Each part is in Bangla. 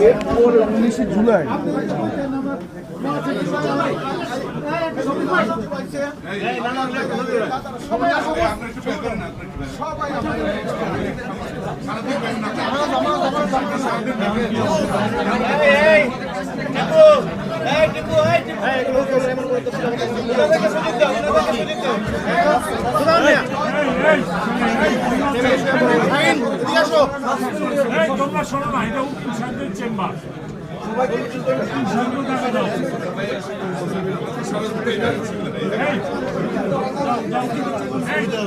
এরপরে উনিশে জুলাই এই তোমরা শোনো না এটা উকিল সাহেবের চেম্বার এই, যাও,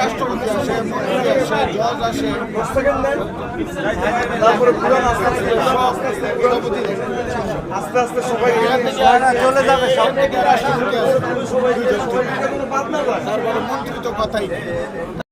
রাষ্ট্রপতি আসে আসে জজ আসে। তারপরে পুরান আস্তে আস্তে আস্তে আস্তে সবাই চলে যাবে সব থেকে সবাই তারপরে মন্ত্রী তো কথাই।